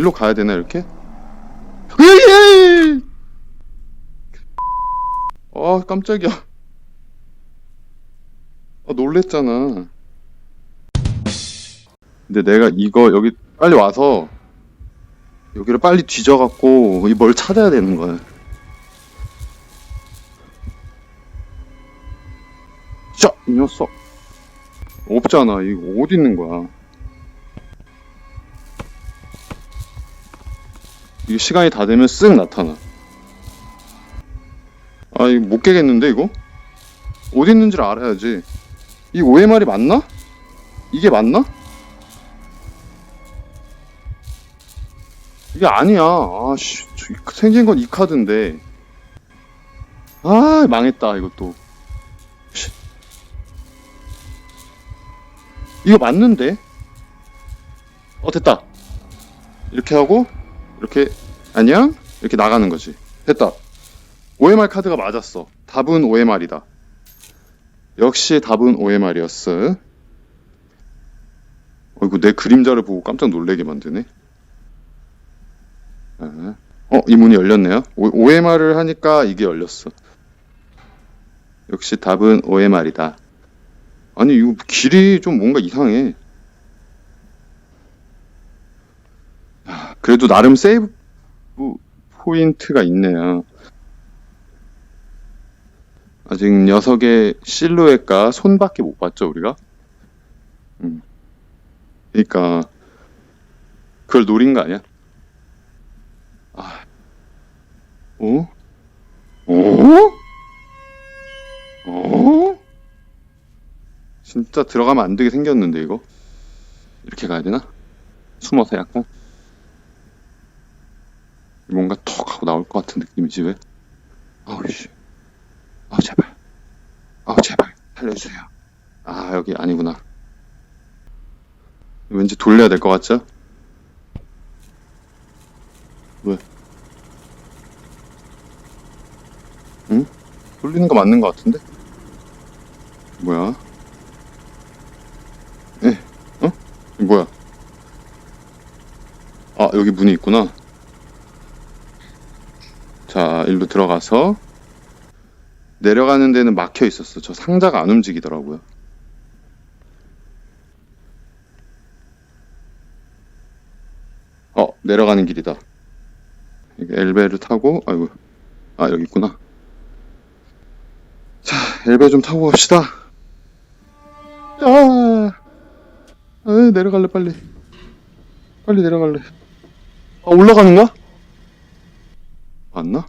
일로 가야 되나 이렇게? 으이! 아 깜짝이야. 아 놀랬잖아. 근데 내가 이거 여기 빨리 와서 여기를 빨리 뒤져갖고 이 뭘 찾아야 되는 거야. 자, 이 녀석. 없잖아. 이거 어디 있는 거야? 이게 시간이 다 되면 쓱 나타나. 아, 이거 못 깨겠는데, 이거? 어디 있는지를 알아야지. 이 OMR이 맞나? 이게 맞나? 이게 아니야. 아, 씨. 저- 생긴 건 이 카드인데. 아, 망했다, 이것도. 씨. 이거 맞는데? 어, 됐다. 이렇게 하고, 이렇게, 안녕? 이렇게 나가는 거지. 됐다. OMR 카드가 맞았어. 답은 OMR이다. 역시 답은 OMR이었어. 어이구, 내 그림자를 보고 깜짝 놀래게 만드네. 아. 어, 이 문이 열렸네요. 오, OMR을 하니까 이게 열렸어. 역시 답은 OMR이다. 아니, 이거 길이 좀 뭔가 이상해. 아, 그래도 나름 세이브 포인트가 있네요. 아직 녀석의 실루엣과 손밖에 못 봤죠, 우리가? 음. 그니까, 그걸 노린 거 아니야? 아. 어? 어? 어? 진짜 들어가면 안 되게 생겼는데, 이거? 이렇게 가야 되나? 숨어서 약간? 뭔가 턱 하고 나올 것 같은 느낌이지, 왜? 아우, 씨. 아, 제발. 아, 제발. 살려주세요. 아, 여기 아니구나. 왠지 돌려야 될 것 같죠? 왜? 응? 돌리는 거 맞는 것 같은데? 뭐야? 에, 어? 이거 뭐야? 아, 여기 문이 있구나. 자, 일로 들어가서 내려가는 데는 막혀 있었어. 저 상자가 안 움직이더라고요. 어, 내려가는 길이다. 엘베를 타고, 아이고, 아, 여기 있구나. 자, 엘베 좀 타고 갑시다. 아, 아, 내려갈래, 빨리. 빨리 내려갈래. 아, 올라가는가? 맞나?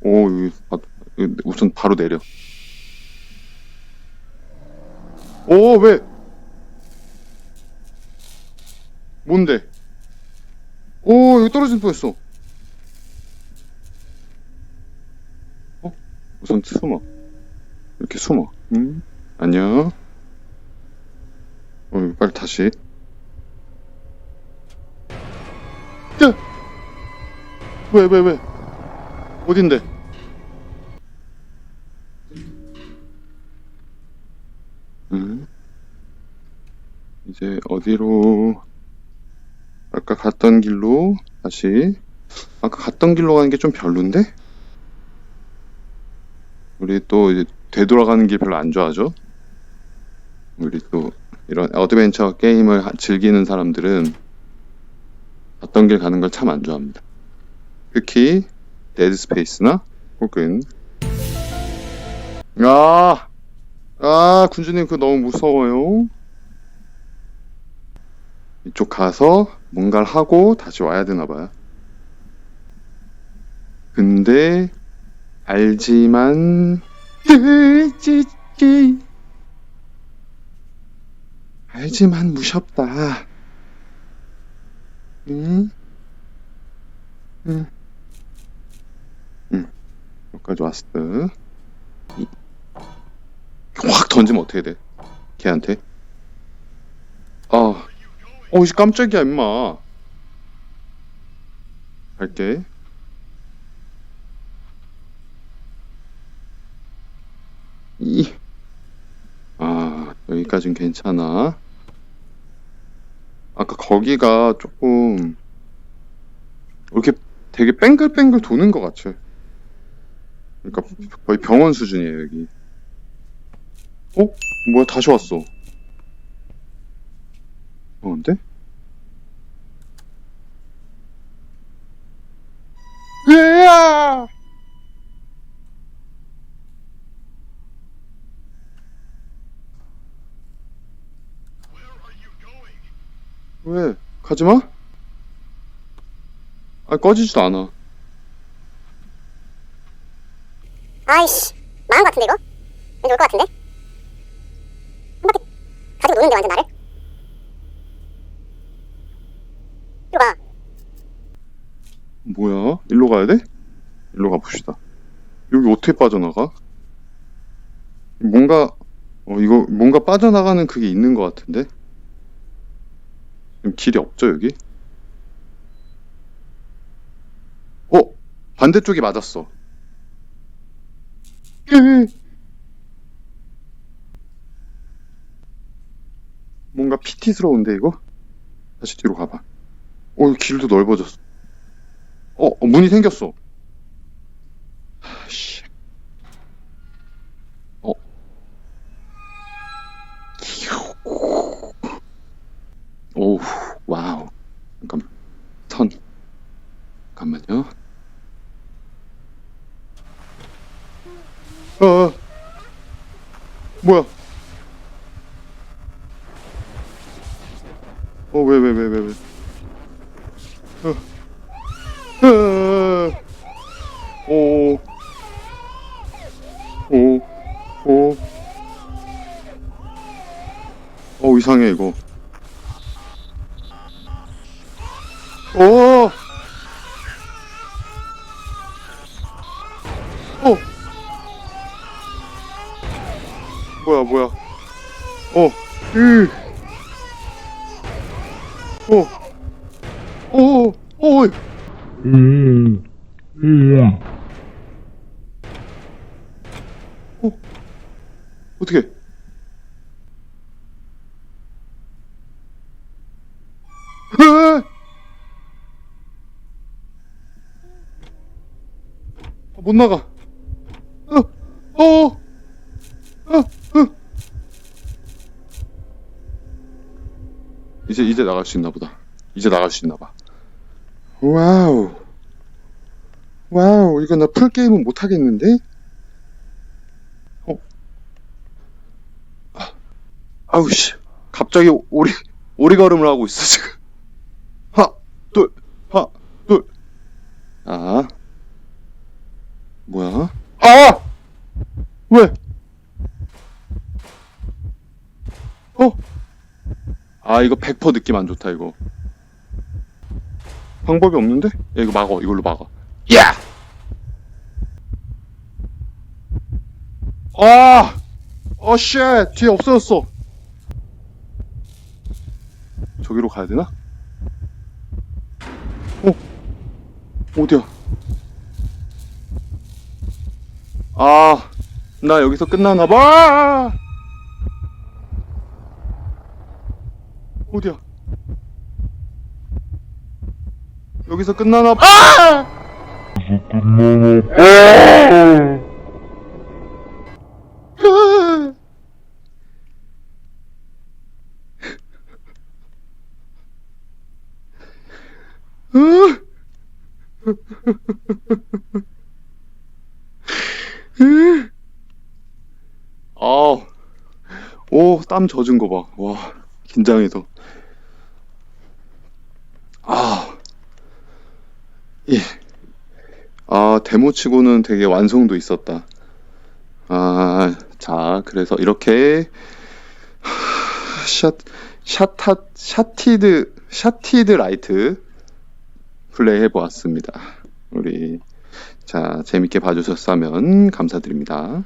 오, 여기, 바, 여기 우선 바로 내려. 오, 왜? 뭔데? 오, 여기 떨어진 뻔했어. 어? 우선 숨어. 이렇게 숨어. 응? 안녕. 어, 빨리 다시. 야! 왜, 왜, 왜? 어딘데? 응? 이제 어디로 아까 갔던 길로 다시 아까 갔던 길로 가는 게 좀 별론데? 우리 또 이제 되돌아가는 길 별로 안 좋아하죠? 우리 또 이런 어드벤처 게임을 하- 즐기는 사람들은 갔던 길 가는 걸 참 안 좋아합니다. 특히 데드 스페이스나 혹은 아, 아 군주님 그거 너무 무서워요. 이쪽 가서 뭔가를 하고 다시 와야 되나 봐요. 근데 알지만 알지만 무섭다. 응? 응. 응. 여기까지 왔어. 이- 확 던지면 어떻게 돼? 걔한테? 아, 어이 깜짝이야 임마. 갈게. 이, 아, 여기까진 괜찮아. 아까 거기가 조금 이렇게 되게 뺑글뺑글 도는 것 같아. 그러니까 거의 병원 수준이에요 여기. 어? 뭐야 다시 왔어. 어근데 으아! 왜? 가지마? 아, 꺼지지도 않아. 아이씨 망한 것 같은데 이거? 왠지 올것 같은데? 한 바퀴 가지고 노는데 완전 나를? 이리 가 뭐야? 일로 가야 돼? 일로 가봅시다. 여기 어떻게 빠져나가? 뭔가, 어, 이거, 뭔가 빠져나가는 그게 있는 것 같은데? 길이 없죠, 여기? 어? 반대쪽이 맞았어. 으. 뭔가 PT스러운데, 이거? 다시 뒤로 가봐. 어, 길도 넓어졌어. 어, 어, 문이 생겼어. 하, 씨. 어, 어. 뭐야? 어, 왜, 왜, 왜, 왜, 왜. 오, 오, 오, 어 이상해 이거. 오, 오, 뭐야? 어, 으, 오, 오, 오. 음, 음, 어떻게? 못 나가. 어, 어, 어, 이제 나갈 수 있나 보다. 이제 나갈 수 있나 봐. 와우. 와우, 이거 나 풀게임은 못 하겠는데? 아우 씨 갑자기 오리 오리걸음을 하고 있어 지금 하 둘 하 둘 아 뭐야 아 왜? 아 이거 100% 느낌 안 좋다 이거 방법이 없는데? 야 이거 막어 이걸로 막어 야! 아! 어, 쉣! 뒤에 없어졌어. 저기로 가야 되나? 어? 어디야? 아, 나 여기서 끝나나봐! 어디야? 여기서 끝나나봐! 아! 아, 오, 땀 젖은 거 봐. 와, 긴장해서. 아, 예. 아, 데모 치고는 되게 완성도 있었다. 아, 자, 그래서 이렇게 샷, 샷타, 샤티드, 샤티드 라이트 플레이 해보았습니다. 우리, 자, 재밌게 봐주셨다면 감사드립니다.